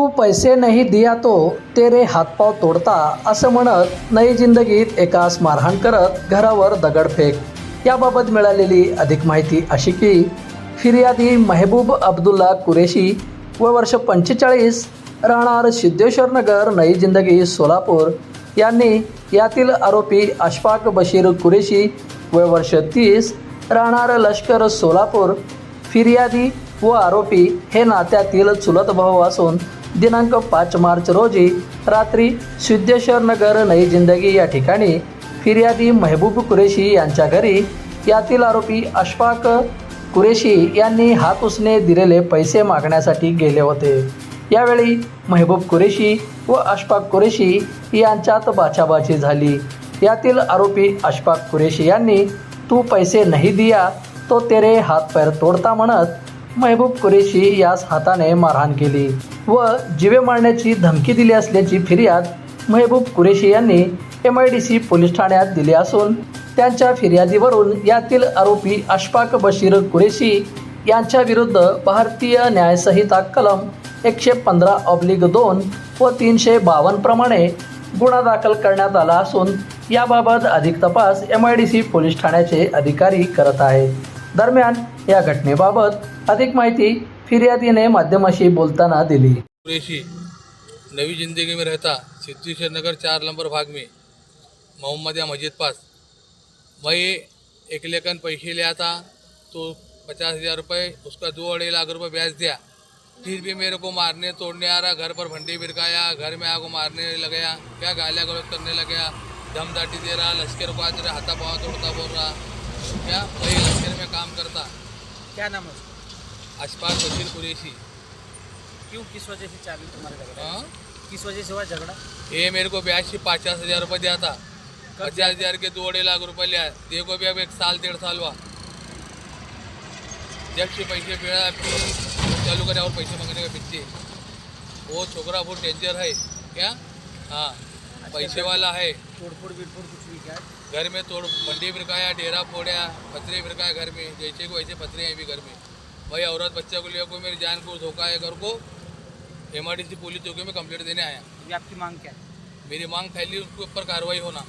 तू पैसे नाही दिया तो तेरे हातपाव तोडता असं म्हणत नई जिंदगीत एकास मारहाण करत घरावर दगडफेक याबाबत मिळालेली अधिक माहिती अशी की फिर्यादी मेहबूब अब्दुल्ला कुरेशी व वर्ष पंचेचाळीस राहणार सिद्धेश्वरनगर नई जिंदगी सोलापूर यांनी यातील आरोपी अशफाक बशीर कुरेशी व वर्ष तीस राहणार लष्कर सोलापूर फिर्यादी व आरोपी हे नात्यातील चुलत भाऊ असून दिनांक पाच मार्च रोजी रात्री सिद्धेश्वर नगर नई जिंदगी या ठिकाणी फिर्यादी मेहबूब कुरेशी यांच्या घरी यातील आरोपी अशफाक कुरेशी यांनी हात उसने दिलेले पैसे मागण्यासाठी गेले होते. यावेळी मेहबूब कुरेशी व अशफाक कुरेशी यांच्यात बाचाबाची झाली. यातील आरोपी अशफाक कुरेशी यांनी तू पैसे नाही दिया तो तेरे हात पैर तोडता म्हणत मेहबूब कुरेशी यास हाताने मारहाण केली. व जीवे मारण्याची धमकी दिली असल्याची फिर्याद मेहबूब कुरेशी यांनी M I D C police ठाण्यात दिली असून त्यांच्या फिर्यादीवरून यातील आरोपी अशफाक बशीर कुरेशी यांच्या विरुद्ध भारतीय न्यायसंहिता कलम एकशे पंधरा ऑब्लिग दोन व तीनशे बावन्न प्रमाणे गुन्हा दाखल करण्यात आला असून याबाबत अधिक तपास M I D C police ठाण्याचे अधिकारी करत आहेत. दरम्यान या घटनेबाबत अधिक माहिती फिर्यादीने माध्यमाशी बोलताना दिली. कुरैशी नवी ज़िंदगी में रहता सिद्धेश्वर नगर चार नंबर भाग में. मोहम्मदिया मस्जिद पास. मैं एक लेखन पैसे लिया था तो पचास हज़ार रुपये उसका दो अढ़ाई लाख रुपए ब्याज दिया. फिर भी मेरे को मारने तोड़ने आ रहा घर पर भंडी बिरकाया घर में आगो मारने लग गया क्या गालियाँ गलौज करने लग गया दमदाटी दे रहा लश्कर को आज हाथा पाँव तोड़ता बोल रहा क्या? वही लश्कर में काम करता। क्या नाम है उसका? अशफाक बशीर कुरैशी क्यों? किस वजह से चालू तुम्हारा झगड़ा हाँ? किस वजह से हुआ झगड़ा? ये मेरे को ब्याज से पचास हज़ार रुपये दिया था। पचास हज़ार के दो अढ़ाई लाख रुपए लिया देखो भी अब एक साल डेढ़ साल हुआ। जब से पैसे मिला चालू करे और पैसे मांगने का पीछे वो छोकरा बहुत डेंजर है। क्या? हाँ पैसे वाला है। तोड़फोड़ बिड़फोड़ कुछ भी क्या घर में तोड़ मंडी बिरकाया डेरा फोड़ा पथरे बिरकाया घर में। जैसे को वैसे पथरे हैं भी घर में। भाई औरत बच्चा को ले कोई मेरी जान को धोखा है घर को? एम पुलिस चौकी में कंप्लेंट देने आया। आपकी मांग क्या है? मेरी मांग फैली उसके ऊपर कार्रवाई होना।